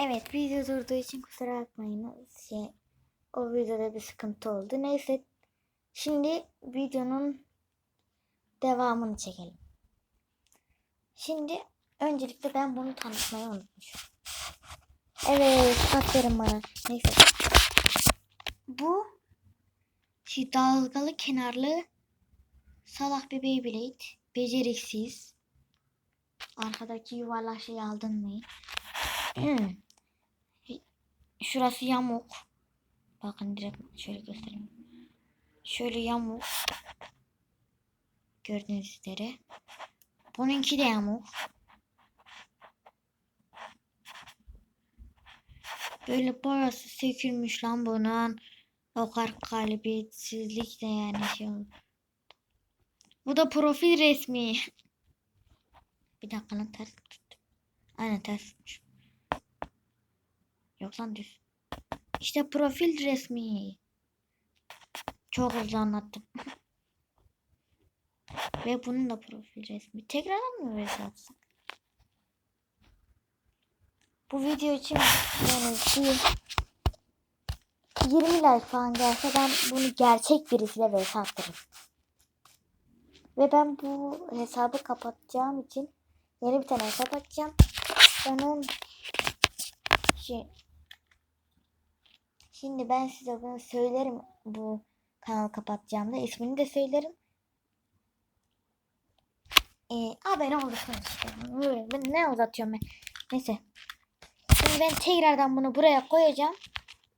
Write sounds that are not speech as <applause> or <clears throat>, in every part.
Evet video durduğu için kusura bakmayın. Şey, o videoda bir sıkıntı oldu. Neyse şimdi videonun devamını çekelim. Şimdi öncelikle ben bunu tanıtmayı unutmuşum. Evet aferin bana. Neyse. Bu şey dalgalı kenarlı salak bir Beyblade. Beceriksiz. Arkadaki yuvarlak şeyi aldın mı? <clears throat> Şurası yamuk. Bakın direkt şöyle göstereyim. Şöyle yamuk. Gördüğünüz üzere. Bununki de yamuk. Böyle boyası sökülmüş lan bunun. O kadar kalbiyetsizlik de yani şey. Bu da profil resmi. <laughs> Bir dakika lan ters tuttum? Aynen ters tutmuş. Yok lan düz. İşte profil resmi. Çok hızlı anlattım. <laughs> Ve bunun da profil resmi. Tekrardan mı böyle atsak? Bu video için yani bir 20 like falan gelse ben bunu gerçek birisiyle vs attırırım. Ve ben bu hesabı kapatacağım için yeni bir tane hesap açacağım. Onun şey Şimdi ben size bunu söylerim bu kanalı kapatacağımda ismini de söylerim. Ee, abone olursunuz işte. Ben ne uzatıyorum ben. Neyse. Şimdi ben tekrardan bunu buraya koyacağım.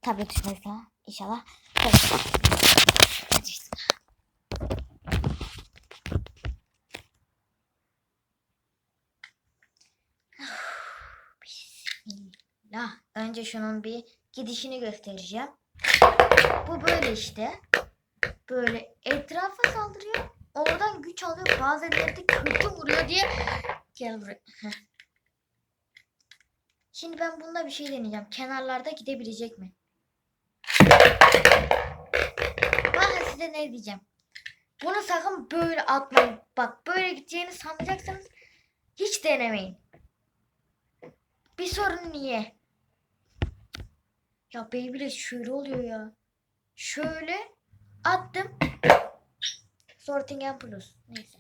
Tabii düşmezse inşallah. Hadi. Hadi. Bismillah. Önce şunun bir gidişini göstereceğim. Bu böyle işte. Böyle etrafa saldırıyor. Oradan güç alıyor. Bazen de kötü vuruyor diye. Gel buraya. Şimdi ben bunda bir şey deneyeceğim. Kenarlarda gidebilecek mi? Bakın size ne diyeceğim. Bunu sakın böyle atmayın. Bak böyle gideceğini sanacaksınız. Hiç denemeyin. Bir sorun niye? Ya Beyblade şöyle oluyor ya. Şöyle attım. Sorting and plus. Neyse.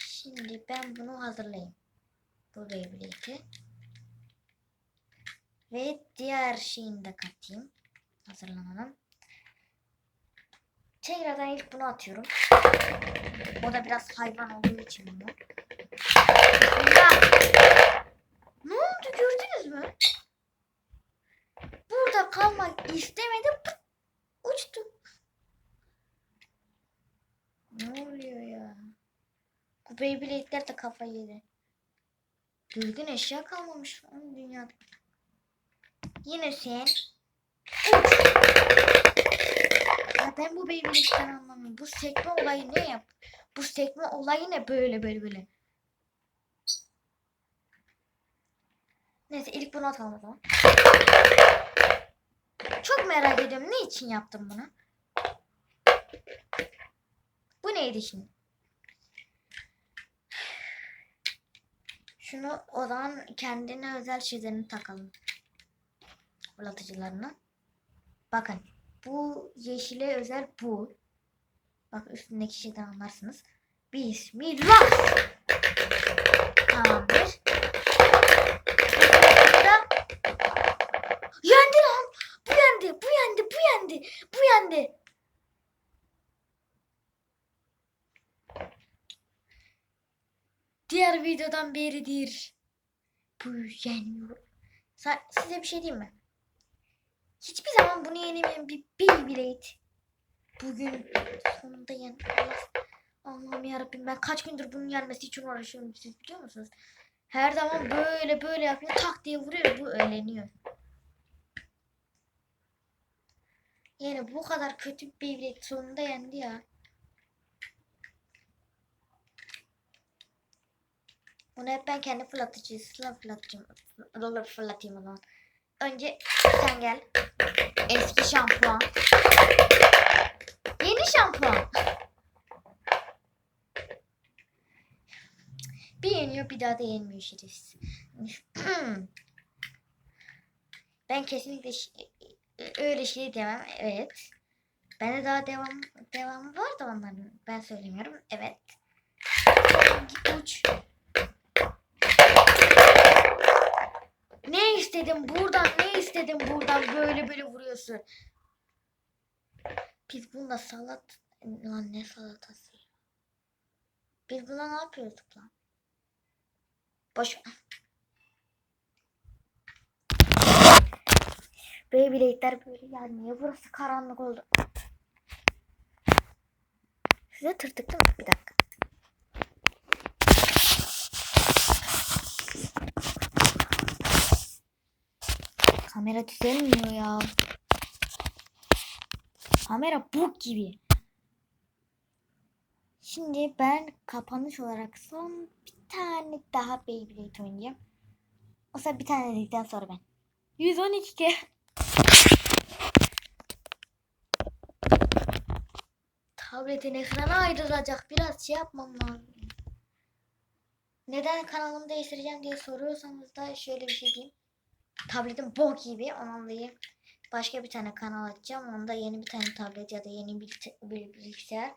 Şimdi ben bunu hazırlayayım. Bu Beyblade'i. Ve diğer şeyini de katayım. Hazırlanalım. Tekrardan ilk bunu atıyorum. O da biraz hayvan olduğu için bunu. Bismillah. Ne oldu gördünüz mü? Burada kalmak istemedi. Pıt, uçtu. Ne oluyor ya? Bu Beyblade'ler de kafayı yedi. Düzgün eşya kalmamış lan dünyada. Yine sen. Ya ben bu Beyblade'den anlamıyorum. Bu sekme olayı ne yap? Bu sekme olayı ne böyle böyle böyle. Neyse ilk bunu atalım o zaman. Çok merak ediyorum. Ne için yaptım bunu? Bu neydi şimdi? Şunu o zaman kendine özel şeylerini takalım. Fırlatıcılarını. Bakın. Bu yeşile özel bu. Bak üstündeki şeyden anlarsınız. Bismillah. Tamamdır. Burada Yendi lan. Bu yendi. Bu yendi. Bu yendi. Diğer videodan beridir. Bu yeniyor. Size bir şey diyeyim mi? Hiçbir zaman bunu yenemeyen bir Beyblade. Bugün sonunda yendi. Allah- Allah'ım yarabbim ben kaç gündür bunun yenmesi için uğraşıyorum siz biliyor musunuz? Her zaman böyle böyle yapıyor tak diye vuruyor bu öğleniyor. Yani bu kadar kötü bir Beyblade sonunda yendi ya. Bunu hep ben kendi fırlatıcısıyla fırlatacağım. Roller fırlatayım o zaman. Önce sen gel. Eski şampuan. Yeni şampuan. Bir yeniyor bir daha da yenmiyor şerefsiz. <clears throat> Ben kesinlikle öyle şey demem. Evet. Bende daha devam devamı var da onların. Ben söylemiyorum. Evet. Uç. Ne istedim buradan ne istedim buradan böyle böyle vuruyorsun. Biz bununla salat lan ne salatası? Biz buna ne yapıyorduk lan? Boş Beyblade'ler böyle ya niye burası karanlık oldu? Size tırtıktım bir dakika. Kamera düzelmiyor ya. Kamera bug gibi. Şimdi ben kapanış olarak son bir tane daha Beyblade oynayacağım. O zaman bir tane dedikten sonra ben. 112 ke. Tabletin ekranı ayrılacak. Biraz şey yapmam lazım. Neden kanalımı değiştireceğim diye soruyorsanız da şöyle bir şey diyeyim. Tabletim bok gibi. Ondan dolayı başka bir tane kanal açacağım. Onda yeni bir tane tablet ya da yeni bir, bir bilgisayar.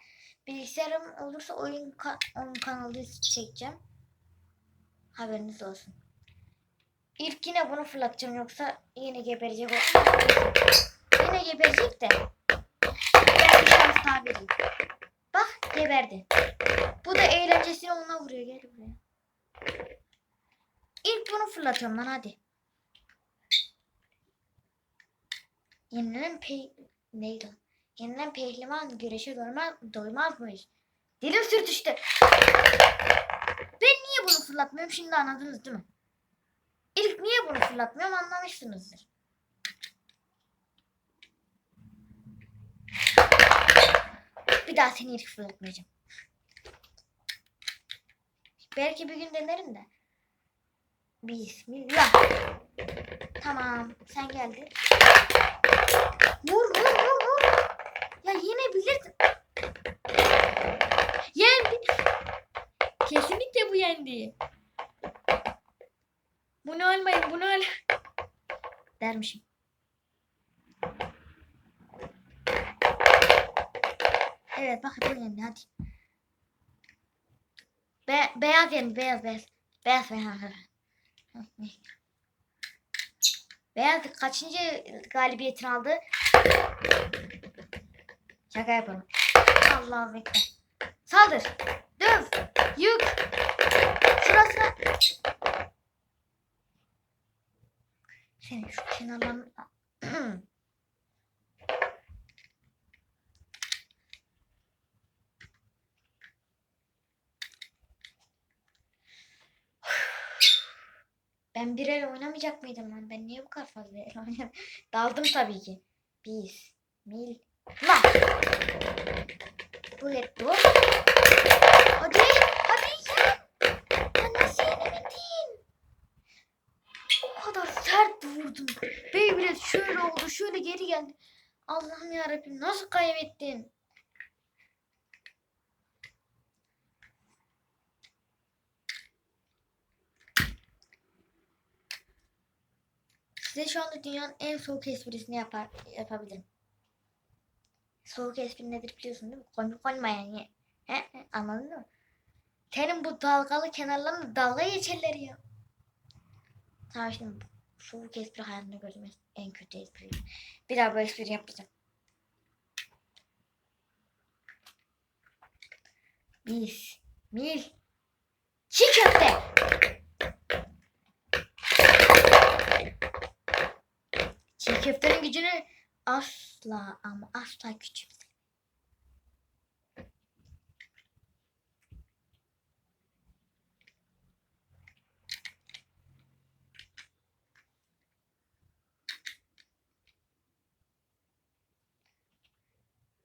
Bilgisayarım olursa oyun ka oyun kanalı çekeceğim. Haberiniz olsun. İlk yine bunu fırlatacağım yoksa yine geberecek o. Yine geberecek de. Ben bir şans daha vereyim. Bak geberdi. Bu da eğlencesini ona vuruyor. Gel buraya. İlk bunu fırlatıyorum lan hadi. Yenilen pey... Neydi? o? Yenilen pehlivan güreşe doymaz, doymazmış. Dilim sürtüştü. Ben niye bunu fırlatmıyorum şimdi anladınız değil mi? İlk niye bunu fırlatmıyorum anlamışsınızdır. Bir daha seni ilk fırlatmayacağım. Belki bir gün denerim de. Bismillah. Tamam sen geldin. Vur vur vur vur. Ya yine bilirdin. Yendi. Kesinlikle bu yendi. Bunu almayın bunu al. Dermişim. Evet bak bu yendi hadi. Be beyaz yendi beyaz beyaz. Beyaz beyaz. Beyaz kaçıncı galibiyetini aldı? Şaka yapalım. Allah'ım bekle. Saldır. Döv. Yük. Şurasına. Senin şu kenarlarını... <clears throat> Ben bir el oynamayacak mıydım lan? Ben niye bu kadar fazla el oynadım? Daldım tabii ki. Biz. Mil. Lan. Bu etti bu. Hadi. Hadi ya. Ya nasıl yenemedin? O kadar sert vurdum. Beyblade şöyle oldu. Şöyle geri geldi. Allah'ım yarabbim nasıl kaybettin? Size şu anda dünyanın en soğuk esprisini yapar, yapabilirim. Soğuk espri nedir biliyorsun değil mi? Komik olma yani. He? Anladın mı? Senin bu dalgalı kenarlarını dalga geçerler ya. Tamam şimdi soğuk espri hayatımda gördüğüm en kötü espri. Bir daha bu espri yapacağım. Biz, mil, çiğ köfte. Çiğ köftenin gücünü asla ama asla küçümse.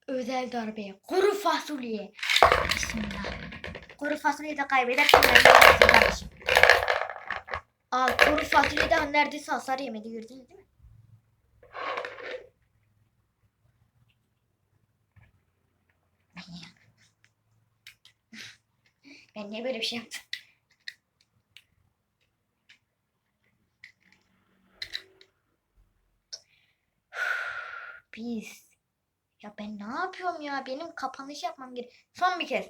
Özel darbe. Kuru fasulye. Bismillah. Kuru fasulyeyi de de kardeşim. Al kuru fasulye daha neredeyse hasar yemedi gördünüz değil mi? Ben niye böyle bir şey yaptım? pis. <sighs> Ya ben ne yapıyorum ya? Benim kapanış yapmam gerek. Son bir kez.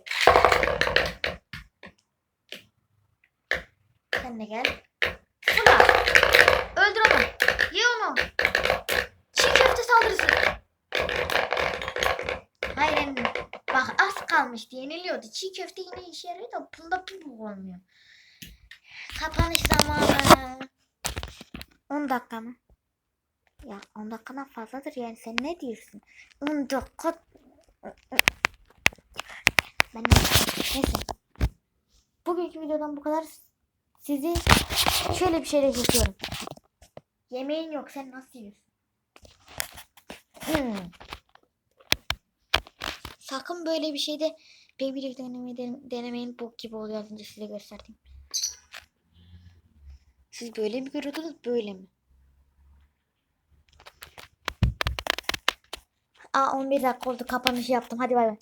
Sen de gel. Fırla. Öldür onu. Ye onu. Çiğ köfte saldırısı. Bak az kalmıştı yeniliyordu. Çiğ köfte yine işe yarıyor da bunda bu olmuyor. Kapanış zamanı. 10 dakika mı? Ya 10 dakikadan fazladır yani sen ne diyorsun? 10 dakika. Ben ne? Neyse. Bugünkü videodan bu kadar. Sizi şöyle bir şeyle kesiyorum. Yemeğin yok sen nasıl yiyorsun? Hmm. Sakın böyle bir şeyde benim birlikte denemeyin, denemeyin bok gibi oluyor az önce size gösterdim. Siz böyle mi görüyordunuz böyle mi? Aa 11 dakika oldu kapanışı yaptım hadi bay bay.